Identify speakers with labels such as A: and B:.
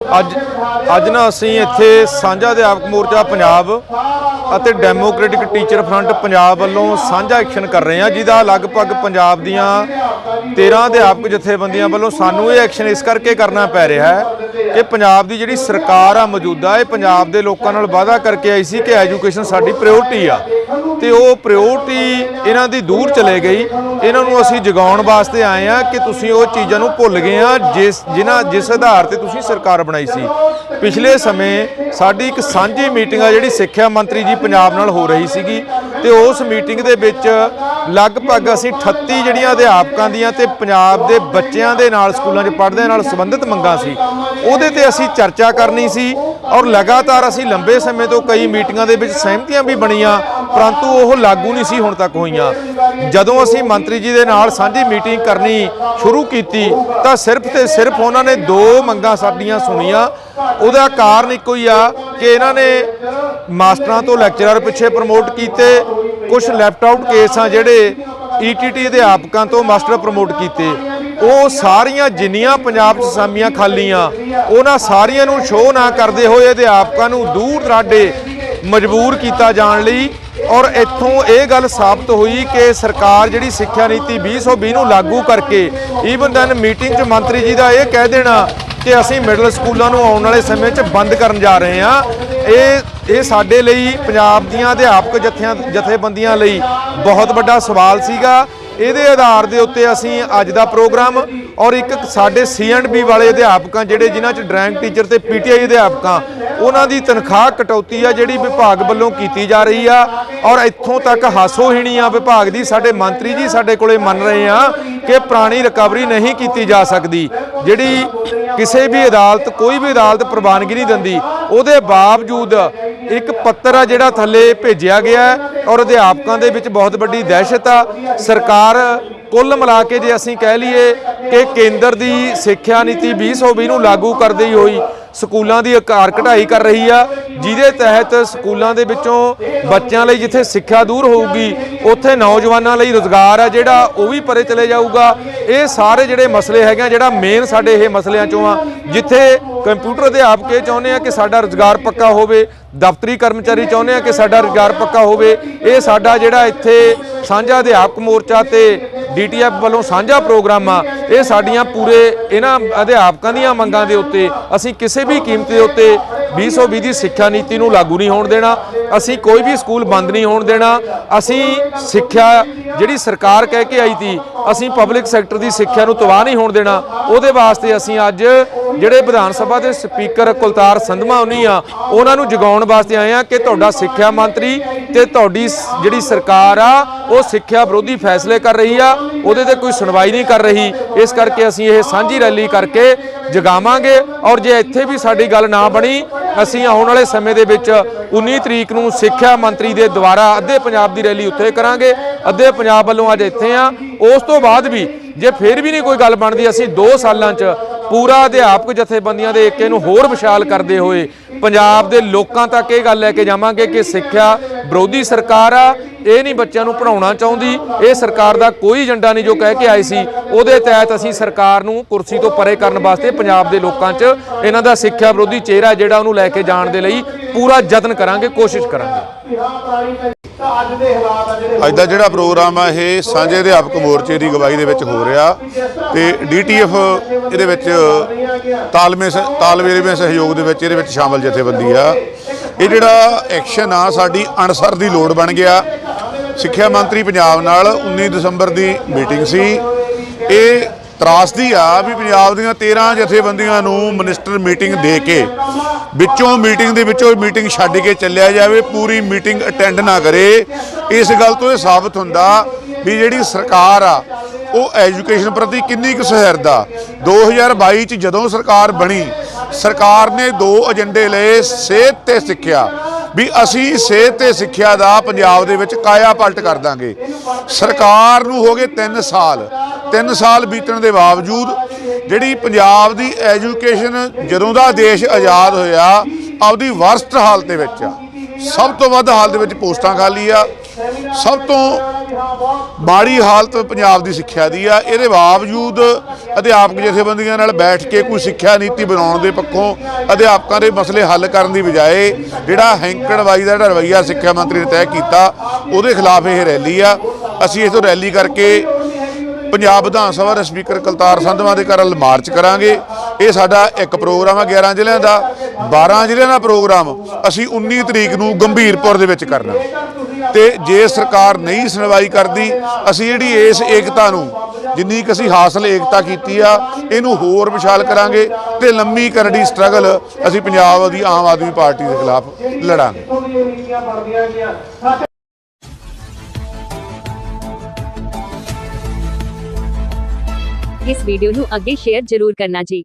A: ਅੱਜ ਅੱਜ ਨਾ ਅਸੀਂ ਇੱਥੇ ਸਾਂਝਾ ਅਧਿਆਪਕ ਮੋਰਚਾ ਪੰਜਾਬ ਅਤੇ ਡੈਮੋਕ੍ਰੈਟਿਕ ਟੀਚਰ ਫਰੰਟ ਪੰਜਾਬ ਵੱਲੋਂ ਸਾਂਝਾ ਐਕਸ਼ਨ ਕਰ ਰਹੇ ਹਾਂ, ਜਿਹਦਾ ਲਗਭਗ ਪੰਜਾਬ ਦੀਆਂ 13 ਅਧਿਆਪਕ ਜਥੇਬੰਦੀਆਂ ਵੱਲੋਂ ਸਾਨੂੰ ਇਹ ਐਕਸ਼ਨ ਇਸ ਕਰਕੇ ਕਰਨਾ ਪੈ ਰਿਹਾ ਹੈ ਕਿ ਪੰਜਾਬ ਦੀ ਜਿਹੜੀ ਸਰਕਾਰ ਆ ਮੌਜੂਦਾ, ਇਹ ਪੰਜਾਬ ਦੇ ਲੋਕਾਂ ਨਾਲ ਵਾਅਦਾ ਕਰਕੇ ਆਈ ਸੀ ਕਿ ਐਜੂਕੇਸ਼ਨ ਸਾਡੀ ਪ੍ਰਾਇੋਰਟੀ ਆ। ਤੇ ਉਹ ਪ੍ਰਾਇੋਰਟੀ ਇਹਨਾਂ ਦੀ ਦੂਰ ਚਲੇ ਗਈ। ਇਹਨਾਂ ਨੂੰ ਅਸੀਂ ਜਗਾਉਣ ਵਾਸਤੇ ਆਏ ਆ ਕਿ ਤੁਸੀਂ ਉਹ ਚੀਜ਼ਾਂ ਨੂੰ ਭੁੱਲ ਗਏ ਆ ਜਿਸ ਜਿਨ੍ਹਾਂ ਜਿਸ ਆਧਾਰ ਤੇ ਤੁਸੀਂ ਸਰਕਾਰ ਬਣਾਈ ਸੀ। ਪਿਛਲੇ ਸਮੇਂ ਸਾਡੀ ਇੱਕ ਸਾਂਝੀ ਮੀਟਿੰਗ ਆ ਜਿਹੜੀ ਸਿੱਖਿਆ ਮੰਤਰੀ ਜੀ ਪੰਜਾਬ ਨਾਲ ਹੋ ਰਹੀ ਸੀਗੀ ਤੇ ਉਸ ਮੀਟਿੰਗ ਦੇ ਵਿੱਚ ਲਗਭਗ ਅਸੀਂ 38 ਜਿਹੜੀਆਂ ਅਧਿਆਪਕਾਂ ਦੀਆਂ ਤੇ ਪੰਜਾਬ ਦੇ ਬੱਚਿਆਂ ਦੇ ਨਾਲ ਸਕੂਲਾਂ 'ਚ ਪੜ੍ਹਦੇ ਨਾਲ ਸੰਬੰਧਿਤ ਮੰਗਾਂ ਸੀ। ਉਹਦੇ ਤੇ ਅਸੀਂ ਚਰਚਾ ਕਰਨੀ ਸੀ ਔਰ ਲਗਾਤਾਰ ਅਸੀਂ ਲੰਬੇ ਸਮੇਂ ਤੋਂ ਕਈ ਮੀਟਿੰਗਾਂ ਦੇ ਵਿੱਚ ਸਹਿਮਤੀਆਂ ਵੀ ਬਣੀਆਂ ਪਰੰਤੂ ਉਹ ਲਾਗੂ ਨਹੀਂ ਸੀ ਹੁਣ ਤੱਕ ਹੋਈਆਂ। ਜਦੋਂ ਅਸੀਂ ਮੰਤਰੀ ਜੀ ਦੇ ਨਾਲ ਸਾਂਝੀ ਮੀਟਿੰਗ ਕਰਨੀ ਸ਼ੁਰੂ ਕੀਤੀ, ਤਾਂ ਸਿਰਫ ਤੇ ਸਿਰਫ ਉਹਨਾਂ ਨੇ ਦੋ ਮੰਗਾਂ ਸਾਡੀਆਂ ਸੁਣੀਆਂ। ਉਹਦਾ ਕਾਰਨ ਇੱਕੋ ਹੀ ਆ ਕਿ ਇਹਨਾਂ ਨੇ ਮਾਸਟਰਾਂ ਤੋਂ ਲੈਕਚਰਰ ਪਿੱਛੇ ਪ੍ਰਮੋਟ ਕੀਤੇ। ਕੁਝ ਲੈਫਟ ਆਊਟ ਕੇਸ ਆ ਜਿਹੜੇ ਈਟੀਟੀ ਅਧਿਆਪਕਾਂ ਤੋਂ ਮਾਸਟਰ ਪ੍ਰਮੋਟ ਕੀਤੇ। ਉਹ ਸਾਰੀਆਂ ਜਿੰਨੀਆਂ ਪੰਜਾਬ 'ਚ ਅਸਾਮੀਆਂ ਖਾਲੀਆਂ, ਉਹਨਾਂ ਸਾਰੀਆਂ ਨੂੰ ਸ਼ੋਅ ਨਾ ਕਰਦੇ ਹੋਏ ਅਧਿਆਪਕਾਂ ਨੂੰ ਦੂਰ ਦਰਾਡੇ ਮਜਬੂਰ ਕੀਤਾ ਜਾਣ ਲਈ ਔਰ ਇੱਥੋਂ ਇਹ ਗੱਲ ਸਾਬਤ ਹੋਈ ਕਿ ਸਰਕਾਰ ਜਿਹੜੀ ਸਿੱਖਿਆ ਨੀਤੀ 2020 ਨੂੰ ਲਾਗੂ ਕਰਕੇ ਈਵਨ ਦੈਨ ਮੀਟਿੰਗ 'ਚ ਮੰਤਰੀ ਜੀ ਦਾ ਇਹ ਕਹਿ ਦੇਣਾ ਕਿ ਅਸੀਂ ਮਿਡਲ ਸਕੂਲਾਂ ਨੂੰ ਆਉਣ ਵਾਲੇ ਸਮੇਂ 'ਚ ਬੰਦ ਕਰਨ ਜਾ ਰਹੇ ਹਾਂ। ਇਹ ਇਹ ਸਾਡੇ ਲਈ ਪੰਜਾਬ ਦੀਆਂ ਅਧਿਆਪਕ ਜਥਿਆਂ, ਜਥੇਬੰਦੀਆਂ ਲਈ ਬਹੁਤ ਵੱਡਾ ਸਵਾਲ ਸੀਗਾ। ਇਹਦੇ ਆਧਾਰ ਦੇ ਉੱਤੇ ਅਸੀਂ ਅੱਜ ਦਾ ਪ੍ਰੋਗਰਾਮ ਔਰ ਇੱਕ ਸਾਡੇ ਸੀ&ਬੀ ਵਾਲੇ ਅਧਿਆਪਕਾਂ ਜਿਹੜੇ ਜਿਨ੍ਹਾਂ 'ਚ ਡਰਾਇੰਗ ਟੀਚਰ ਤੇ ਪੀਟੀਆਈ ਅਧਿਆਪਕਾਂ, ਉਹਨਾਂ ਦੀ ਤਨਖਾਹ ਕਟੌਤੀ ਆ ਜਿਹੜੀ ਵਿਭਾਗ ਵੱਲੋਂ ਕੀਤੀ ਜਾ ਰਹੀ ਆ ਔਰ ਇੱਥੋਂ ਤੱਕ ਹਾਸੋਹੀਣੀ ਆ ਵਿਭਾਗ ਦੀ, ਸਾਡੇ ਮੰਤਰੀ ਜੀ ਸਾਡੇ ਕੋਲੇ ਮੰਨ ਰਹੇ ਆ ਕਿ ਪੁਰਾਣੀ ਰਿਕਵਰੀ ਨਹੀਂ ਕੀਤੀ ਜਾ ਸਕਦੀ, ਜਿਹੜੀ ਕਿਸੇ ਵੀ ਅਦਾਲਤ, ਕੋਈ ਵੀ ਅਦਾਲਤ ਪ੍ਰਵਾਨਗੀ ਨਹੀਂ ਦਿੰਦੀ, ਉਹਦੇ ਬਾਵਜੂਦ ਪੱਤਰ ਆ ਜਿਹੜਾ ਥੱਲੇ ਭੇਜਿਆ ਗਿਆ ਹੈ ਔਰ ਅਧਿਆਪਕਾਂ ਦੇ ਵਿੱਚ ਬਹੁਤ ਵੱਡੀ ਦਹਿਸ਼ਤ ਆ। ਸਰਕਾਰ ਕੁੱਲ ਮਿਲਾ ਕੇ ਜੇ ਅਸੀਂ ਕਹਿ ਲਈਏ ਕਿ ਕੇਂਦਰ ਦੀ ਸਿੱਖਿਆ ਨੀਤੀ 2020 ਨੂੰ ਲਾਗੂ ਕਰਦੀ ਹੋਈ ਸਕੂਲਾਂ ਦੀ ਆਕਾਰ ਘਟਾਈ ਕਰ ਰਹੀ ਆ, ਜਿਹਦੇ ਤਹਿਤ ਸਕੂਲਾਂ ਦੇ ਵਿੱਚੋਂ ਬੱਚਿਆਂ ਲਈ ਜਿੱਥੇ ਸਿੱਖਿਆ ਦੂਰ ਹੋਊਗੀ, ਉੱਥੇ ਨੌਜਵਾਨਾਂ ਲਈ ਰੋਜ਼ਗਾਰ ਆ ਜਿਹੜਾ ਉਹ ਵੀ ਪਰੇ ਚਲੇ ਜਾਊਗਾ। ਇਹ ਸਾਰੇ ਜਿਹੜੇ ਮਸਲੇ ਹੈਗੇ ਆ, ਜਿਹੜਾ ਮੇਨ ਸਾਡੇ ਇਹ ਮਸਲਿਆਂ ਚੋਂ ਆ, ਜਿੱਥੇ ਕੰਪਿਊਟਰ ਅਧਿਆਪਕ ਇਹ ਚਾਹੁੰਦੇ ਆ ਕਿ ਸਾਡਾ ਰੋਜ਼ਗਾਰ ਪੱਕਾ ਹੋਵੇ ਦਫ਼ਤਰੀ ਕਰਮਚਾਰੀ ਚਾਹੁੰਦੇ ਆ ਕਿ ਸਾਡਾ ਰੁਜ਼ਗਾਰ ਪੱਕਾ ਹੋਵੇ। ਇਹ ਸਾਡਾ ਜਿਹੜਾ ਇੱਥੇ ਸਾਂਝਾ ਅਧਿਆਪਕ ਮੋਰਚਾ ਤੇ ਡੀਟੀਐਫ ਵੱਲੋਂ ਸਾਂਝਾ ਪ੍ਰੋਗਰਾਮ ਆ, ਇਹ ਸਾਡੀਆਂ ਪੂਰੇ ਇਹਨਾਂ ਅਧਿਆਪਕਾਂ ਦੀਆਂ ਮੰਗਾਂ ਦੇ ਉੱਤੇ, ਅਸੀਂ ਕਿਸੇ ਵੀ ਕੀਮਤ ਦੇ ਉੱਤੇ 2020 ਦੀ ਸਿੱਖਿਆ ਨੀਤੀ ਨੂੰ ਲਾਗੂ ਨਹੀਂ ਹੋਣ ਦੇਣਾ, ਅਸੀਂ ਕੋਈ ਵੀ ਸਕੂਲ ਬੰਦ ਨਹੀਂ ਹੋਣ ਦੇਣਾ, ਅਸੀਂ ਸਿੱਖਿਆ ਜਿਹੜੀ ਸਰਕਾਰ ਕਹਿ ਕੇ ਆਈ ਸੀ, ਅਸੀਂ ਪਬਲਿਕ ਸੈਕਟਰ ਦੀ ਸਿੱਖਿਆ ਨੂੰ ਤਬਾਹ ਨਹੀਂ ਹੋਣ ਦੇਣਾ, ਉਹਦੇ ਵਾਸਤੇ ਅਸੀਂ ਅੱਜ ਜਿਹੜੇ ਵਿਧਾਨ ਸਭਾ ਦੇ ਸਪੀਕਰ ਕੁਲਤਾਰ ਸੰਧਮਾ ਉਨੀ ਆ, ਉਹਨਾਂ ਨੂੰ ਜਗਾਉਣ ਵਾਸਤੇ ਆਏ ਆ ਕਿ ਤੁਹਾਡਾ ਸਿੱਖਿਆ ਮੰਤਰੀ ਤੇ ਤੁਹਾਡੀ ਜਿਹੜੀ ਸਰਕਾਰ ਆ, ਉਹ ਸਿੱਖਿਆ ਵਿਰੋਧੀ ਫੈਸਲੇ ਕਰ ਰਹੀ ਆ, ਉਹਦੇ ਤੇ ਕੋਈ ਸੁਣਵਾਈ ਨਹੀਂ ਕਰ ਰਹੀ। ਇਸ ਕਰਕੇ ਅਸੀਂ ਇਹ ਸਾਂਝੀ ਰੈਲੀ ਕਰਕੇ ਜਗਾਵਾਂਗੇ ਔਰ ਜੇ ਇੱਥੇ ਵੀ ਸਾਡੀ ਗੱਲ ਨਾ ਬਣੀ, ਅਸੀਂ ਆਉਣ ਵਾਲੇ ਸਮੇਂ ਦੇ ਵਿੱਚ 19 ਤਰੀਕ ਨੂੰ ਸਿੱਖਿਆ ਮੰਤਰੀ ਦੇ ਦੁਆਰਾ ਅੱਧੇ ਪੰਜਾਬ ਦੀ ਰੈਲੀ ਉੱਥੇ ਕਰਾਂਗੇ, ਅੱਧੇ ਪੰਜਾਬ ਵੱਲੋਂ ਅੱਜ ਇੱਥੇ ਆ। ਉਸ ਤੋਂ ਬਾਅਦ ਵੀ ਜੇ ਫਿਰ ਵੀ ਨਹੀਂ ਕੋਈ ਗੱਲ ਬਣਦੀ, ਅਸੀਂ 2 ਸਾਲਾਂ 'ਚ ਪੂਰਾ ਅਧਿਆਪਕ ਜਥੇਬੰਦੀਆਂ ਦੇ ਏਕੇ ਨੂੰ ਹੋਰ ਵਿਸ਼ਾਲ ਕਰਦੇ ਹੋਏ ਪੰਜਾਬ ਦੇ ਲੋਕਾਂ ਤੱਕ ਇਹ ਗੱਲ ਲੈ ਕੇ ਜਾਵਾਂਗੇ ਕਿ ਸਿੱਖਿਆ ਵਿਰੋਧੀ ਸਰਕਾਰ ਆ, ਇਹ ਨਹੀਂ ਬੱਚਿਆਂ ਨੂੰ ਪੜਾਉਣਾ ਚਾਹੁੰਦੀ, ਇਹ ਸਰਕਾਰ ਦਾ ਕੋਈ ਏਜੰਡਾ ਨਹੀਂ ਜੋ ਕਹਿ ਕੇ ਆਈ ਸੀ। ਉਹਦੇ ਤਹਿਤ ਅਸੀਂ ਸਰਕਾਰ ਨੂੰ ਕੁਰਸੀ ਤੋਂ ਪਰੇ ਕਰਨ ਵਾਸਤੇ ਪੰਜਾਬ ਦੇ ਲੋਕਾਂ 'ਚ ਇਹਨਾਂ ਦਾ ਸਿੱਖਿਆ ਵਿਰੋਧੀ ਚਿਹਰਾ ਜਿਹੜਾ ਉਹਨੂੰ ਲੈ ਕੇ ਜਾਣ ਦੇ ਲਈ ਪੂਰਾ ਯਤਨ ਕਰਾਂਗੇ, ਕੋਸ਼ਿਸ਼ ਕਰਾਂਗੇ।
B: ਅੱਜ ਦਾ ਜਿਹੜਾ ਪ੍ਰੋਗਰਾਮ ਆ, ਇਹ ਸਾਂਝੇ ਅਧਿਆਪਕ ਮੋਰਚੇ ਦੀ ਗਵਾਹੀ ਦੇ ਵਿੱਚ ਹੋ ਰਿਹਾ ਤੇ ਡੀਟੀਐਫ ਇਹਦੇ ਵਿੱਚ ਤਾਲਮੇ ਸ- ਤਾਲਮੇਲ ਸਹਿਯੋਗ ਦੇ ਵਿੱਚ ਇਹਦੇ ਵਿੱਚ ਸ਼ਾਮਲ ਜਥੇਬੰਦੀ ਆ। ਇਹ ਜਿਹੜਾ ਐਕਸ਼ਨ ਆ, ਸਾਡੀ ਅਣਸਰ ਦੀ ਲੋੜ ਬਣ ਗਿਆ। ਸਿੱਖਿਆ ਮੰਤਰੀ ਪੰਜਾਬ ਨਾਲ 19 ਦਸੰਬਰ ਦੀ ਮੀਟਿੰਗ ਸੀ। ਇਹ ਤਰਾਸਦੀ ਆ ਵੀ ਪੰਜਾਬ ਦੀਆਂ 13 ਜਥੇਬੰਦੀਆਂ ਨੂੰ ਮਿਨਿਸਟਰ ਮੀਟਿੰਗ ਦੇ ਕੇ, ਵਿੱਚੋਂ ਮੀਟਿੰਗ ਦੇ ਵਿੱਚੋਂ ਮੀਟਿੰਗ ਛੱਡ ਕੇ ਚੱਲਿਆ ਜਾਵੇ, ਪੂਰੀ ਮੀਟਿੰਗ ਅਟੈਂਡ ਨਾ ਕਰੇ, ਇਸ ਗੱਲ ਤੋਂ ਇਹ ਸਾਬਤ ਹੁੰਦਾ ਵੀ ਜਿਹੜੀ ਸਰਕਾਰ ਆ, ਉਹ ਐਜੂਕੇਸ਼ਨ ਪ੍ਰਤੀ ਕਿੰਨੀ ਕੁ ਸਹਿਰਦਾ। 2022 ਚ ਜਦੋਂ ਸਰਕਾਰ ਬਣੀ, ਸਰਕਾਰ ਨੇ ਦੋ ਏਜੰਡੇ ਲਏ, ਸਿਹਤ ਤੇ ਸਿੱਖਿਆ। ਵੀ ਅਸੀਂ ਸਿਹਤ ਤੇ ਸਿੱਖਿਆ ਦਾ ਪੰਜਾਬ ਦੇ ਵਿੱਚ ਕਾਇਆ ਪਲਟ ਕਰ ਦਾਂਗੇ। ਸਰਕਾਰ ਨੂੰ ਹੋ ਗਏ 3 ਸਾਲ। 3 ਸਾਲ ਬੀਤਣ ਦੇ ਬਾਵਜੂਦ ਜਿਹੜੀ ਪੰਜਾਬ ਦੀ ਐਜੂਕੇਸ਼ਨ ਜਦੋਂ ਦਾ ਦੇਸ਼ ਆਜ਼ਾਦ ਹੋਇਆ, ਆਪਦੀ ਵਰਸਟ ਹਾਲਤ ਦੇ ਵਿੱਚ ਆ। ਸਭ ਤੋਂ ਵੱਧ ਹਾਲ ਦੇ ਵਿੱਚ ਪੋਸਟਾਂ ਖਾਲੀ ਆ। ਸਭ ਤੋਂ ਮਾੜੀ ਹਾਲਤ ਪੰਜਾਬ ਦੀ ਸਿੱਖਿਆ ਦੀ ਆ। ਇਹਦੇ ਬਾਵਜੂਦ ਅਧਿਆਪਕ ਜਥੇਬੰਦੀਆਂ ਨਾਲ ਬੈਠ ਕੇ ਕੋਈ ਸਿੱਖਿਆ ਨੀਤੀ ਬਣਾਉਣ ਦੇ ਪੱਖੋਂ ਅਧਿਆਪਕਾਂ ਦੇ ਮਸਲੇ ਹੱਲ ਕਰਨ ਦੀ ਬਜਾਏ ਜਿਹੜਾ ਹੈਂਕੜਵਾਈ ਦਾ ਜਿਹੜਾ ਰਵੱਈਆ ਸਿੱਖਿਆ ਮੰਤਰੀ ਨੇ ਤੈਅ ਕੀਤਾ, ਉਹਦੇ ਖਿਲਾਫ ਇਹ ਰੈਲੀ ਆ। ਅਸੀਂ ਇਸ ਤੋਂ ਰੈਲੀ ਕਰਕੇ ਪੰਜਾਬ ਵਿਧਾਨ ਸਭਾ ਦੇ ਸਪੀਕਰ ਕਲਤਾਰ ਸੰਧਵਾ ਦੇ ਘਰ ਮਾਰਚ ਕਰਾਂਗੇ। ਇਹ ਸਾਡਾ ਇੱਕ ਪ੍ਰੋਗਰਾਮ ਆ 11 ਜ਼ਿਲ੍ਹਿਆਂ ਦਾ। 12 ਜ਼ਿਲ੍ਹਿਆਂ ਦਾ ਪ੍ਰੋਗਰਾਮ ਅਸੀਂ 19 ਤਰੀਕ ਨੂੰ ਗੰਭੀਰਪੁਰ ਦੇ ਵਿੱਚ ਕਰਨਾ। ਤੇ ਜੇ ਸਰਕਾਰ ਨਹੀਂ ਸੁਣਵਾਈ ਕਰਦੀ, ਅਸੀਂ ਜਿਹੜੀ ਇਸ ਏਕਤਾ ਨੂੰ, ਜਿੰਨੀ ਕਿ ਅਸੀਂ ਹਾਸਲ ਏਕਤਾ ਕੀਤੀ ਆ, ਇਹਨੂੰ ਹੋਰ ਵਿਸ਼ਾਲ ਕਰਾਂਗੇ ਤੇ ਲੰਮੀ ਕਰੜੀ ਸਟਰਗਲ ਅਸੀਂ ਪੰਜਾਬ ਦੀ ਆਮ ਆਦਮੀ ਪਾਰਟੀ ਦੇ ਖਿਲਾਫ ਲੜਾਂਗੇ।
C: ਇਸ ਵੀਡੀਓ ਨੂੰ ਅੱਗੇ ਸ਼ੇਅਰ ਜ਼ਰੂਰ ਕਰਨਾ ਜੀ।